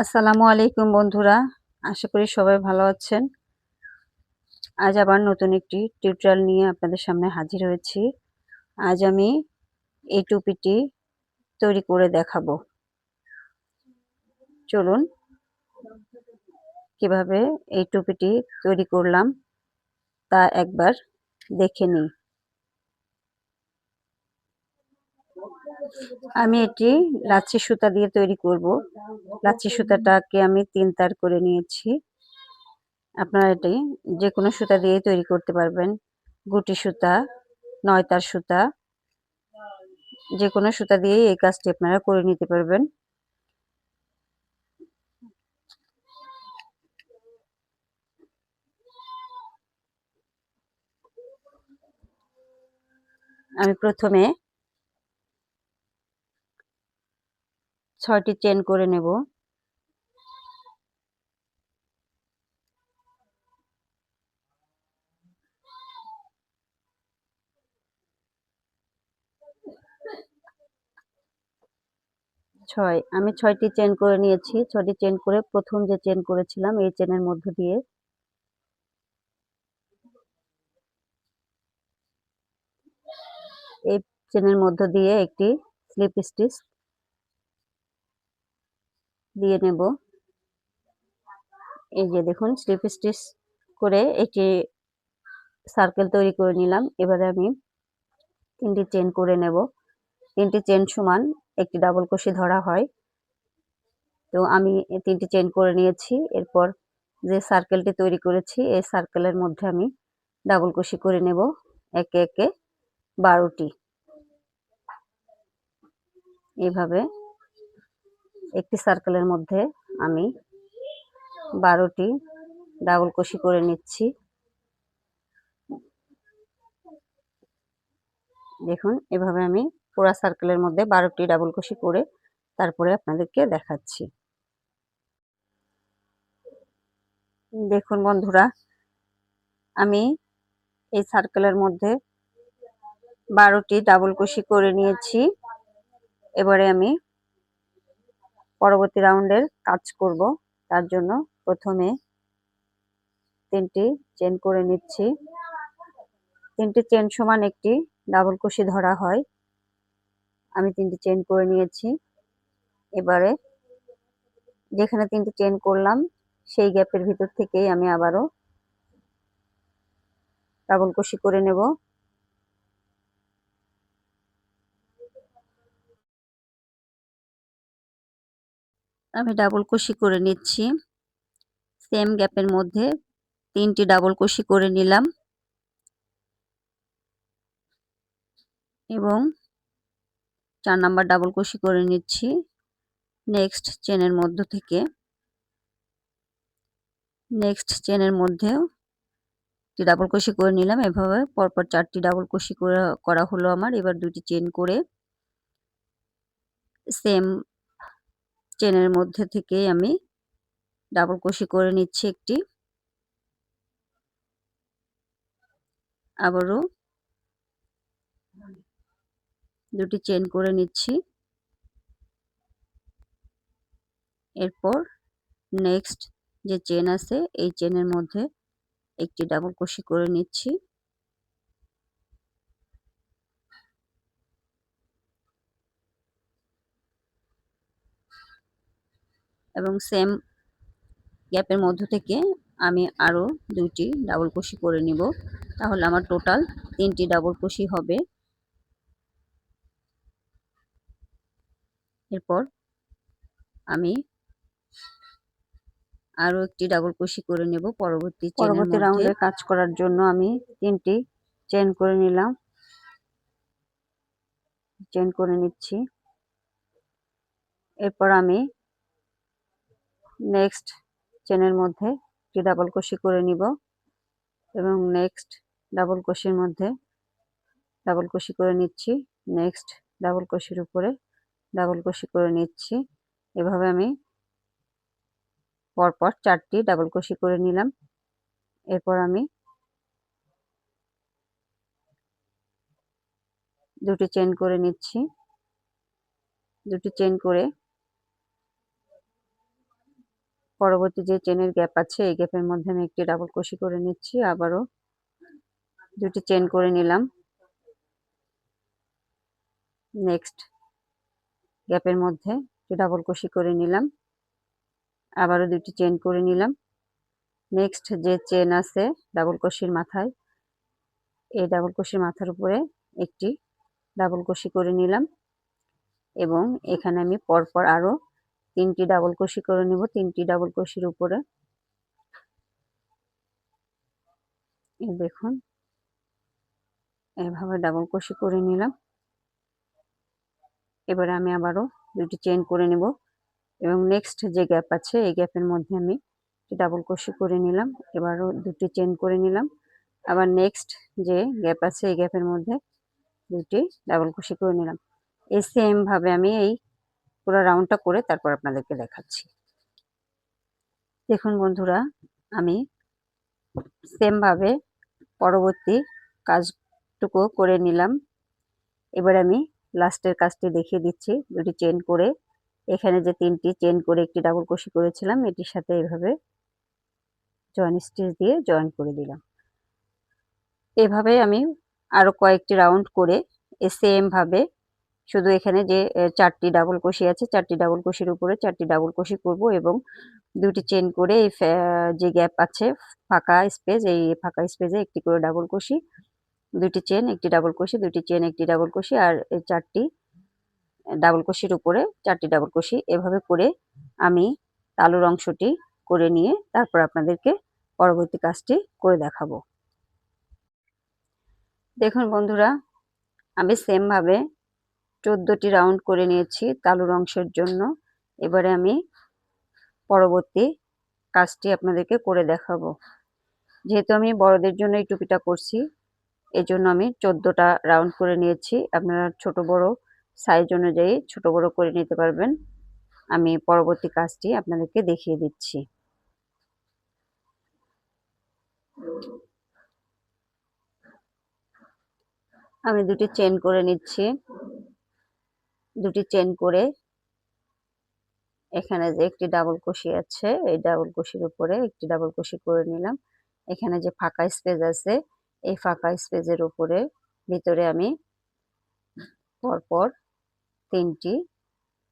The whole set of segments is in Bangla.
আসসালামু আলাইকুম বন্ধুরা, আশা করি সবাই ভালো আছেন। আজ আবার নতুন একটি টিউটোরিয়াল নিয়ে আপনাদের সামনে হাজির হয়েছি। আজ আমি এই টুপিটি তৈরি করে দেখাবো। চলুন, কীভাবে এই টুপিটি তৈরি করলাম তা একবার দেখে নিই। আমি এটি লাচ্ছি সুতা দিয়ে তৈরি করব। লাচ্ছি সুতাটাকে আমি তিন তার করে নিয়েছি। আপনারা এটি যে কোনো সুতা দিয়েই তৈরি করতে পারবেন। গুটি সুতা, নয় তার সুতা যে কোনো সুতা দিয়েই এই কাজটি আপনারা করে নিতে পারবেন। আমি প্রথমে ছয়টি চেন করে নেব। ছয়, আমি ছয়টি চেন করে নিয়েছি। ছয়টি চেন করে প্রথম যে চেন করেছিলাম, এই চেনের মধ্য দিয়ে। এই চেনের মধ্য দিয়ে একটি স্লিপ স্টিচ দিয়ে নেব। এই যে দেখুন স্লিপ স্টিচ করে একটি সার্কেল তৈরি করে নিলাম। এবারে আমি তিনটি চেন করে নেব। তিনটি চেন সমান একটি ডাবল কষি ধরা হয়। তো আমি তিনটি চেন করে নিয়েছি। এরপর যে সার্কেলটি তৈরি করেছি, এই সার্কেলের মধ্যে আমি ডাবল কষি করে নেব একে একে বারোটি। এইভাবে একটি সার্কেলের মধ্যে আমি বারোটি ডাবল কষি করে নিচ্ছি। দেখুন, এভাবে আমি পুরা সার্কেলের মধ্যে বারোটি ডাবল কষি করে তারপরে আপনাদেরকে দেখাচ্ছি। দেখুন বন্ধুরা, আমি এই সার্কেলের মধ্যে বারোটি ডাবল কষি করে নিয়েছি। এবারে আমি পরবর্তী রাউন্ডের কাজ করব। তার জন্য প্রথমে তিনটি চেন করে নিচ্ছি। তিনটি চেন সমান একটি ডাবল কুশি ধরা হয়। আমি তিনটি চেন করে নিয়েছি। এবারে যেখানে তিনটি চেন করলাম, সেই গ্যাপের ভিতর থেকেই আমি আবারও ডাবল কুশি করে নেব। আমি ডাবল কুশি করে নিচ্ছি। সেম গ্যাপের মধ্যে তিনটি ডাবল কুশি করে নিলাম। এবং চার নাম্বার ডাবল কুশি করে নিচ্ছি নেক্সট চেনের মধ্য থেকে। নেক্সট চেনের মধ্যেও একটি ডাবল কুশি করে নিলাম। এভাবে পরপর চারটি ডাবল কুশি করে হলো আমার। এবার দুটি চেন করে সেম চেনের মধ্যে থেকেই আমি ডাবল কষি করে নিচ্ছি একটি। আবারও দুটি চেন করে নিচ্ছি। এরপর নেক্সট যে চেন আছে, এই চেনের মধ্যে একটি ডাবল কষি করে নিচ্ছি। এবং সেম গ্যাপের মধ্য থেকে আমি আরও দুইটি ডাবল কুশি করে নিব। তাহলে আমার টোটাল তিনটি ডাবল কুশি হবে। এরপর আমি আরও একটি ডাবল কুশি করে নেব পরবর্তী পরবর্তী রাউন্ডে কাজ করার জন্য আমি তিনটি চেন করে নিলাম। চেন করে নিচ্ছি। এরপর আমি নেক্সট চেনের মধ্যে একটি ডাবল কুশি করে নিব এবং নেক্সট ডাবল কুশির মধ্যে ডাবল কুশি করে নিচ্ছি। নেক্সট ডাবল কুশির উপরে ডাবল কুশি করে নিচ্ছি। এভাবে আমি পরপর চারটি ডাবল কুশি করে নিলাম। এরপর আমি দুটি চেন করে নিচ্ছি। দুটি চেন করে পরবর্তী যে চেনের গ্যাপ আছে, এই গ্যাপের মধ্যে আমি একটি ডাবল কুশি করে নিচ্ছি, আবারও দুটি চেন করে নিলাম। নেক্সট গ্যাপের মধ্যে একটি ডাবল কুশি করে নিলাম, আবারও দুটি চেন করে নিলাম। নেক্সট যে চেন আছে ডাবল কুশির মাথায়, এই ডাবল কুশির মাথার উপরে একটি ডাবল কুশি করে নিলাম এবং এখানে আমি পরপর আরও তিনটি ডাবল কুশি করে নেব, তিনটি ডাবল কুশির উপরে। দেখুন, এভাবে ডাবল কুশি করে নিলাম। এবারে আমি আবারও দুটি চেন করে নেব এবং নেক্সট যে গ্যাপ আছে, এই গ্যাপের মধ্যে আমি ডাবল কুশি করে নিলাম। এবারও দুটি চেন করে নিলাম। আবার নেক্সট যে গ্যাপ আছে, এই গ্যাপের মধ্যে দুটি ডাবল কুশি করে নিলাম। এই সেম ভাবে আমি এই পুরো রাউন্ডটা করে তারপর আপনাদেরকে দেখাচ্ছি। দেখুন বন্ধুরা, আমি সেম ভাবে পরবর্তী কাজটুকু করে নিলাম। এবার আমি লাস্টের কাজটি দেখিয়ে দিচ্ছি, দুটি চেন করে। এখানে যে তিনটি চেন করে একটি ডাবল কুশি করেছিলাম, এটির সাথে এভাবে জয়েন স্টিচ দিয়ে জয়েন করে দিলাম। এভাবে আমি আরও কয়েকটি রাউন্ড করে সেম ভাবে শুধু এখানে যে চারটি ডাবল কষি আছে, চারটি ডাবল কষির উপরে চারটি ডাবল কষি করব এবং দুটি চেন করে এই যে গ্যাপ আছে, ফাঁকা স্পেস এই ফাঁকা স্পেসে একটি করে ডাবল কষি। দুটি চেন একটি ডাবল কষি দুটি চেন একটি ডাবল কষি আর এই চারটি ডাবল কষির উপরে চারটি ডাবল কষি। এভাবে করে আমি তালুর অংশটি করে নিয়ে তারপর আপনাদেরকে পরবর্তী কাজটি করে দেখাবো। দেখুন বন্ধুরা, আমি সেমভাবে চোদ্দোটি রাউন্ড করে নিয়েছি তালুর অংশের জন্য। এবারে আমি পরবর্তী কাজটি আপনাদেরকে করে দেখাবো। যেহেতু আমি বড়দের জন্য এই টুপিটা করছি এই জন্য আমি চোদ্দোটা রাউন্ড করে নিয়েছি। আপনারা ছোট বড় সাইজ অনুযায়ী ছোট বড় করে নিতে পারবেন। আমি পরবর্তী কাজটি আপনাদেরকে দেখিয়ে দিচ্ছি। আমি দুটি চেন করে নিচ্ছি। দুটি চেন করে এখানে যে একটি ডাবল কুশি আছে, এই ডাবল কুশির উপরে একটি ডাবল কুশি করে নিলাম। এখানে যে ফাঁকা স্পেস আছে, এই ফাঁকা স্পেসের উপরে ভিতরে আমি পরপর তিনটি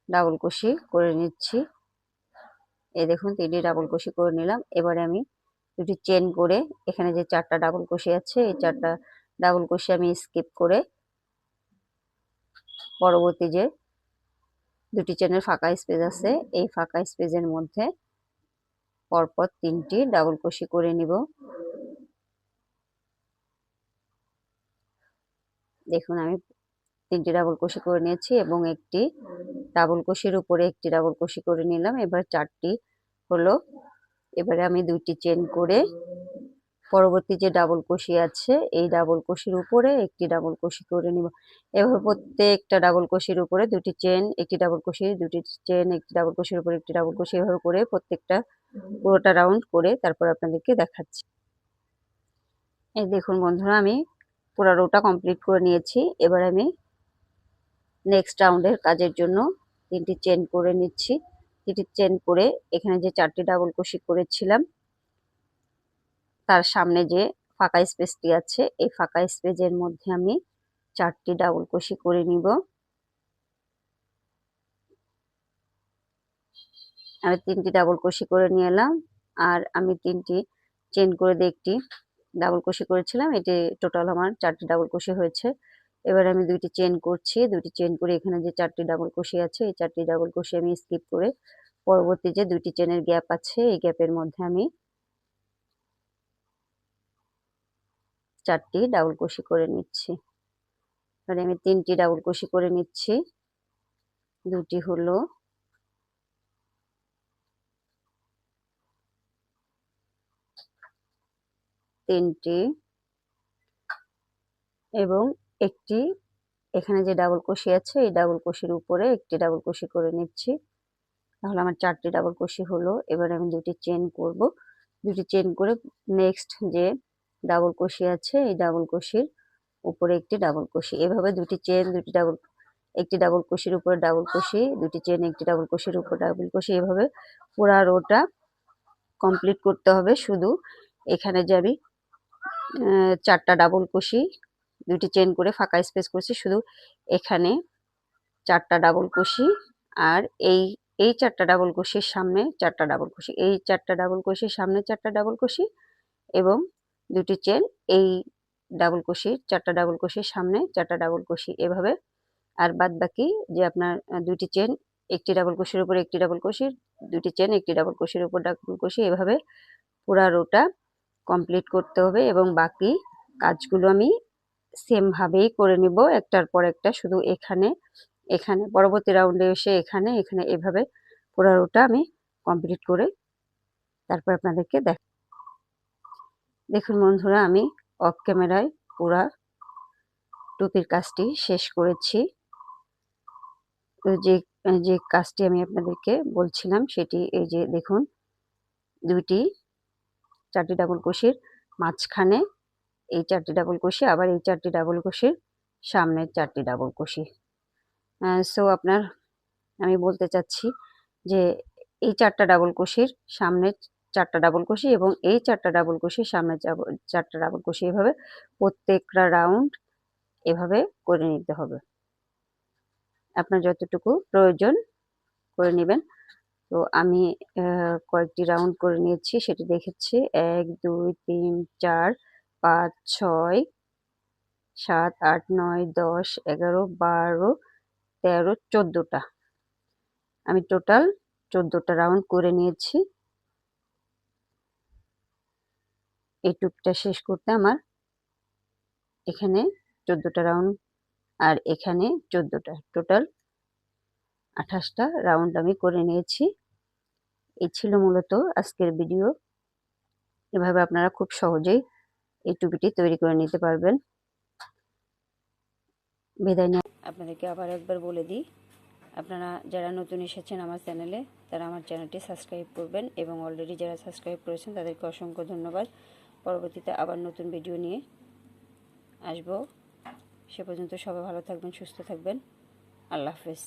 ডাবল কুশি করে নিচ্ছি। এই দেখুন, তিনটি ডাবল কুশি করে নিলাম। এবারে আমি দুটি চেন করে এখানে যে চারটা ডাবল কুশি আছে, এই চারটা ডাবল কুশি আমি স্কিপ করে পরবর্তী যে দুটি চেনের ফাঁকা স্পেস আছে, এই ফাঁকা স্পেসের মধ্যে পরপর তিনটি ডাবল কুশি করে নিব। দেখুন, আমি তিনটি ডাবল কষি করে নিয়েছি এবং একটি ডাবল কুশির উপরে একটি ডাবল কুশি করে নিলাম। এবার চারটি হলো, এবারে আমি দুইটি চেন করে পরবর্তী যে ডাবল কুশি আছে, এই ডাবল কুশির উপরে একটি ডাবল কুশি করে নিব। এভাবে প্রত্যেকটা ডাবল কুশির উপরে দুটি চেন একটি ডাবল কুশি দুটি চেন একটি ডাবল কুশির উপরে একটি ডাবল কুশি এভাবে করে প্রত্যেকটা পুরোটা রাউন্ড করে তারপর আপনাদেরকে দেখাচ্ছি। এই দেখুন বন্ধুরা, আমি পুরো রোটা কমপ্লিট করে নিয়েছি। এবার আমি নেক্সট রাউন্ডের কাজের জন্য তিনটি চেন করে নিচ্ছি। তিনটি চেন করে এখানে যে চারটি ডাবল কুশি করেছিলাম তার সামনে যে ফাঁকা স্পেসটি আছে, এই ফাঁকা স্পেসের মধ্যে আমি চারটি ডাবল কুশি করে নিব। আমি তিনটি ডাবল কুশি করে নিয়ে এলাম, আর আমি তিনটি চেন করে দিয়ে একটি ডাবল কুশি করেছিলাম। এটি টোটাল আমার চারটি ডাবল কুশি হয়েছে। এবার আমি দুইটি চেন করছি। দুটি চেন করে এখানে যে চারটি ডাবল কুশি আছে, এই চারটি ডাবল কুশি আমি স্কিপ করে পরবর্তী যে দুটি চেনের গ্যাপ আছে, এই গ্যাপের মধ্যে আমি চারটি ডাবল কুশি করে নিচ্ছি। এবারে আমি তিনটি ডাবল কুশি করে নিচ্ছি। দুটি হলো তিনটি এবং একটি, এখানে যে ডাবল কুশি আছে, এই ডাবল কুশির উপরে একটি ডাবল কুশি করে নিচ্ছি। তাহলে আমার চারটি ডাবল কুশি হলো। এবার আমি দুটি চেন করব। দুটি চেন করে নেক্সট যে ডাবল কুশি আছে, এই ডাবল কুশির উপরে একটি ডাবল কুশি এভাবে দুটি চেন দুটি ডাবল একটি ডাবল কুশির উপরে ডাবল কুশি দুটি চেন একটি ডাবল কুশির উপর ডাবল কুশি এভাবে পুরা রোটা কমপ্লিট করতে হবে শুধু। এখানে যে আমি চারটা ডাবল কুশি দুটি চেন করে ফাঁকা স্পেস করছি শুধু এখানে চারটা ডাবল কুশি আর এই এই চারটা ডাবল কুশির সামনে চারটা ডাবল কুশি এই চারটা ডাবল কুশির সামনে চারটা ডাবল কুশি এবং দুটি চেন এই ডাবল কুশির চারটা ডাবল কুশির সামনে, চারটা ডাবল কুশি এভাবে। আর বাদ বাকি যে আপনার দুটি চেন একটি ডাবল কুশির উপর একটি ডাবল কুশির দুটি চেন একটি ডাবল কুশির উপর ডাবল কুশি এভাবে পুরা রোটা কমপ্লিট করতে হবে এবং বাকি কাজগুলো আমি সেমভাবেই করে নিব। একটার পর একটা শুধু এখানে এখানে, পরবর্তী রাউন্ডে এসে এখানে এখানে এভাবে পুরা রোটা আমি কমপ্লিট করে তারপর আপনাদেরকে দেখ দেখুন বন্ধুরা, আমি অফ ক্যামেরায় পুরা টুপির কাজটি শেষ করেছি। তো যে যে কাজটি আমি আপনাদেরকে বলছিলাম, সেটি এই যে দেখুন, দুইটি চারটি ডাবল কুশির মাঝখানে এই চারটি ডাবল কুশি আবার এই চারটি ডাবল কুশির সামনের চারটি ডাবল কুশি সো আপনার, আমি বলতে চাচ্ছি যে, এই চারটা ডাবল কুশির সামনে চারটা ডাবল কুশি এবং এই চারটা ডাবল কুশির সামনে চাব- চারটা ডাবল কুশি এভাবে প্রত্যেকটা রাউন্ড এভাবে করে নিতে হবে। আপনার যতটুকু প্রয়োজন করে নেবেন। তো আমি কয়েকটি রাউন্ড করে নিয়েছি, সেটি দেখেছি। এক, দুই, তিন, চার, পাঁচ, ছয়, সাত, আট, নয়, দশ, এগারো, বারো, তেরো, চোদ্দোটা। আমি টোটাল চোদ্দোটা রাউন্ড করে নিয়েছি। এই টুকটা শেষ করতে আমার এখানে চোদ্দোটা রাউন্ড আর এখানে চোদ্দোটা টোটাল আঠাশটা রাউন্ড আমি করে নিয়েছি। এই ছিল মূলত আজকের ভিডিও এভাবে আপনারা খুব সহজেই এই টুপিটি তৈরি করে নিতে পারবেন। বিদায় নিয়ে আপনাদেরকে আবার একবার বলে দিই, আপনারা যারা নতুন এসেছেন আমার চ্যানেলে তারা আমার চ্যানেলটি সাবস্ক্রাইব করবেন এবং অলরেডি যারা সাবস্ক্রাইব করেছেন তাদেরকে অসংখ্য ধন্যবাদ। পরবর্তীতে আবার নতুন ভিডিও নিয়ে আসব। সে পর্যন্ত সবাই ভালো থাকবেন, সুস্থ থাকবেন। আল্লাহ হাফেজ।